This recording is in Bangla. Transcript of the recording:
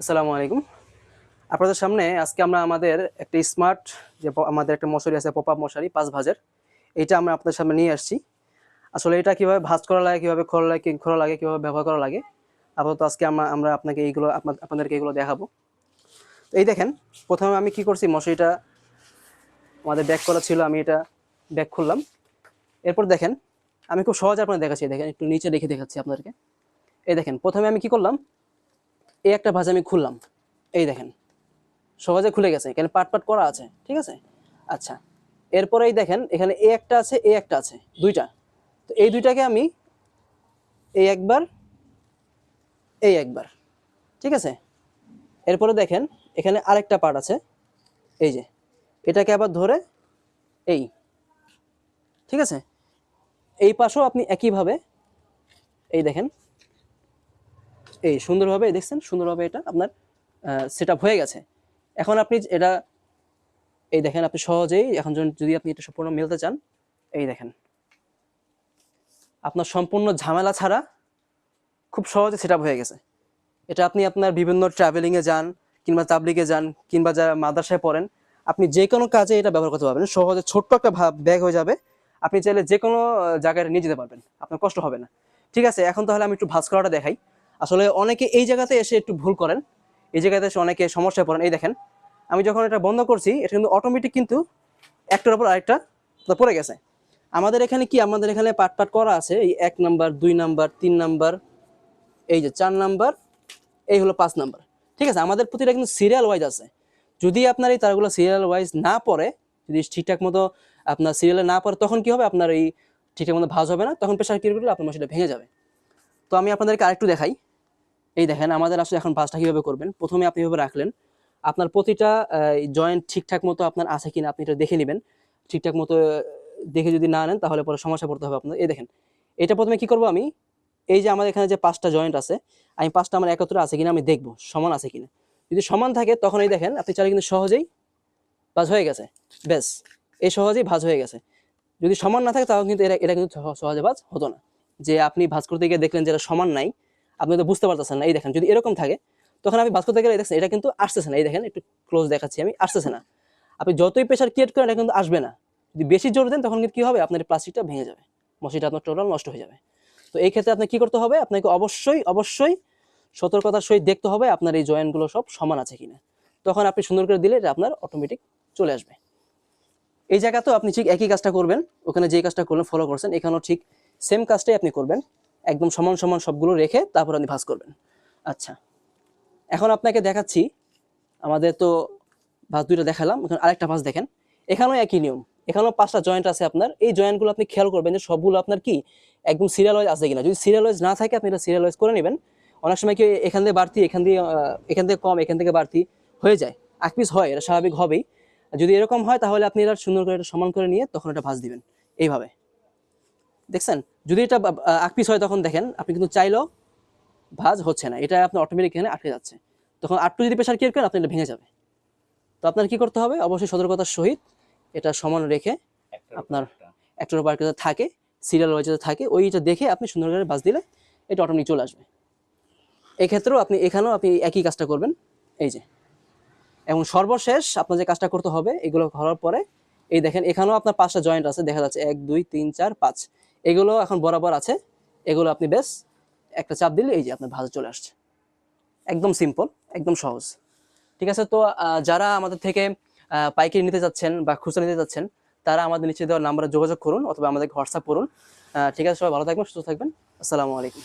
আসসালামু আলাইকুম। আপনাদের সামনে আজকে আমরা আমাদের একটা স্মার্ট যে আমাদের একটা মশারি আছে পপ আপ মশারি পাঁচ ভাজের এইটা আমরা আপনাদের সামনে নিয়ে আসছি। আসলে এটা কীভাবে ভাজ করা লাগে, কীভাবে খোলা লাগে খোলা লাগে, কীভাবে ব্যবহার করা লাগে, আপাতত আজকে আমরা আমরা আপনাকে এইগুলো আপনাদেরকে এগুলো দেখাবো। তো এই দেখেন, প্রথমে আমি কি করছি, মশারিটা আমাদের ব্যাক করা ছিল, আমি এটা ব্যাক খুললাম। এরপর দেখেন, আমি খুব সহজে আপনাদের দেখাচ্ছি, দেখেন, একটু নিচে রেখে দেখাচ্ছি আপনাদেরকে। এই দেখেন, প্রথমে আমি কি করলাম এই একটা ভাজ আমি খুললাম। এই দেখেন, সহজে খুলে গেছে, এখানে পাট পাট করা আছে, ঠিক আছে? আচ্ছা এরপরে এই দেখেন, এখানে এ একটা আছে, এ একটা আছে, দুইটা। তো এই দুইটাকে আমি এই একবার এই একবার, ঠিক আছে? এরপরে দেখেন, এখানে আরেকটা পার্ট আছে, এই যে, এটাকে আবার ধরে এই, ঠিক আছে? এই পাশেও আপনি একইভাবে, এই দেখেন এই সুন্দরভাবে, দেখছেন? সুন্দরভাবে এটা আপনার সেট হয়ে গেছে। এখন আপনি এটা, এই দেখেন আপনি সহজেই, এখন যদি- আপনি এটা সম্পূর্ণ মেলতে চান, এই দেখেন। আপনার সম্পূর্ণ ঝামেলা ছাড়া খুব সহজে সেট হয়ে গেছে। এটা আপনি আপনার বিভিন্ন ট্রাভেলিংয়ে যান, কিংবা তাবলিগে যান, কিংবা যারা মাদ্রাসায় পড়েন, আপনি যে কোনো কাজে এটা ব্যবহার করতে পারবেন। সহজে ছোট্ট একটা ব্যাগ হয়ে যাবে। আপনি চাইলে যে কোনো জায়গায় নিয়ে যেতে পারবেন। আপনার কষ্ট হবে না। ঠিক আছে, এখন তাহলে আমি একটু ভাঁজ করাটা দেখাই। আসলে অনেকে এই জায়গাতে এসে একটু ভুল করেন, এই জায়গাতে এসে অনেকে সমস্যায় পড়েন। এই দেখেন, আমি যখন এটা বন্ধ করছি, এটা কিন্তু অটোমেটিক কিন্তু একটার উপর আরেকটা পড়ে গেছে। আমাদের এখানে কি? আমাদের এখানে পাট পাট করা আছে, এই এক নাম্বার, দুই নাম্বার, তিন নাম্বার, এই যে চার নাম্বার, এই হলো পাঁচ নাম্বার। ঠিক আছে, আমাদের প্রতিটা কিন্তু সিরিয়াল ওয়াইজ আছে। যদি আপনার এই তারগুলো সিরিয়াল ওয়াইজ না পড়ে, যদি ঠিকঠাক মতো আপনার সিরিয়ালে না পড়ে, তখন কি হবে? আপনার এই ঠিকঠাক মতো ভাজ হবে না, তখন প্রেশার ক্রিয়েট করলে আপনার সেটা ভেঙে যাবে। তো আমি আপনাদেরকে আরেকটু দেখাই। এই দেখেন, আমাদের আসলে এখন ভাজটা কীভাবে করবেন? প্রথমে আপনি এভাবে রাখলেন। আপনার প্রতিটা জয়েন্ট ঠিকঠাক মতো আপনার আছে কিনা আপনি এটা দেখে নেবেন। ঠিকঠাক মতো দেখে যদি না নেন, তাহলে পরে সমস্যা পড়তে হবে আপনার এই দেখেন, এটা প্রথমে কি করব আমি? এই যে আমাদের এখানে যে পাঁচটা জয়েন্ট আছে, আমি পাঁচটা আমার একত্রে আছে কিনা আমি দেখব, সমান আছে কিনা। যদি সমান থাকে, তখন এই দেখেন, আপনি চাইলে কিন্তু সহজেই ভাজ হয়ে গেছে। ব্যাস, এই সহজেই ভাজ হয়ে গেছে। যদি সমান না থাকে, তাহলে কিন্তু এটা এটা কিন্তু সহজে ভাজ হতো না। যে আপনি ভাজ করতে গিয়ে দেখলেন যে এটা সমান নাই আপনি তো বুঝতে পারতেছেন না, এই দেখেন, যদি এরকম থাকে, তখন আপনি ভাজ করতে গেলে দেখছেন এটা কিন্তু আসতেছে না, এই দেখেন, একটু ক্লোজ দেখাচ্ছি আমি, আসতেছে না। আপনি যতই প্রেশার ক্রিয়েট করেন, এটা কিন্তু আসবে না। যদি বেশি জোর দেন, তখন কিন্তু কি হবে? আপনার প্লাস্টিকটা ভেঙে যাবে। মশিটা আপনার টোটাল নষ্ট হয়ে যাবে। তো এই ক্ষেত্রে আপনাকে কি করতে হবে? আপনাকে অবশ্যই অবশ্যই সতর্কতার সহিত দেখতে হবে আপনার এই জয়েন্টগুলো সব সমান আছে কিনা। তখন আপনি সুন্দর করে দিলে এটা আপনার অটোমেটিক চলে আসবে। এই জায়গাতেও আপনি ঠিক একই কাজটা করবেন, ওখানে যে কাজটা করলেন ফলো করছেন, এখানেও ঠিক সেম কাজটাই আপনি করবেন। একদম সমান সমান সবগুলো রেখে তারপর আপনি ভাঁজ করবেন। আচ্ছা এখন আপনাকে দেখাচ্ছি, আমাদের তো ভাঁজ দুইটা দেখালাম, এখন আরেকটা ভাঁজ দেখেন। এখানেও একই নিয়ম, এখানেও পাঁচটা জয়েন্ট আছে আপনার। এই জয়েন্টগুলো আপনি খেয়াল করবেন যে সবগুলো আপনার কি, একদম সিরিয়াল ওয়াইজ আছে কিনা। যদি সিরিয়াল ওয়াইজ না থাকে, আপনি এটা সিরিয়াল ওয়াইজ করে নেবেন। অনেক সময় কি এখান থেকে বাড়তি, এখান দিয়ে এখান থেকে কম, এখান থেকে বাড়তি হয়ে যায়। এক পিস হয়, এটা স্বাভাবিক হবেই। যদি এরকম হয়, তাহলে আপনি এটা সুন্দর করে এটা সমান করে নিয়ে তখন এটা ভাঁজ দিবেন। এইভাবে। দেখছেন? যদি এটা আক পিস হয় তখন দেখেন আপনি কিন্তু চাইলেও ভাজ হচ্ছে না। এটা আপনার অটোমেটিক এখানে আটকে যাচ্ছে। তখন আটটু যদি প্রেশার ক্রিয়েট করেন আপনি এটা ভেঙে যাবে। তো আপনার কি করতে হবে? অবশ্যই সতর্কতার সহিত এটা সমান রেখে আপনার একটার উপর একটা থাকে সিরিয়াল ওয়াইজ থাকে ওইটা দেখে আপনি সুন্দর করে বাজ দিলে এটা অটোমেটিক চলে আসবে। এক্ষেত্রেও আপনি এখানেও আপনি একই কাজটা করবেন। এই যে। এবং সর্বশেষ আপনার যে কাজটা করতে হবে এগুলো হওয়ার পরে এই দেখেন এখানেও আপনার পাঁচটা জয়েন্ট আছে দেখা যাচ্ছে এক দুই তিন চার পাঁচ। এগুলো এখন বরাবর আছে। এগুলো আপনি বেশ একটা চাপ দিলে এই যে আপনার ভাজা চলে আসছে। একদম সিম্পল একদম সহজ। ঠিক আছে, তো যারা আমাদের থেকে পাইকারি নিতে যাচ্ছেন বা খুচরা নিতে যাচ্ছেন তারা আমাদের নিচে দেওয়ার নাম্বারে যোগাযোগ করুন অথবা আমাদেরকে হোয়াটসঅ্যাপ করুন। ঠিক আছে, সবাই ভালো থাকবেন, সুস্থ থাকবেন। আসসালামু আলাইকুম।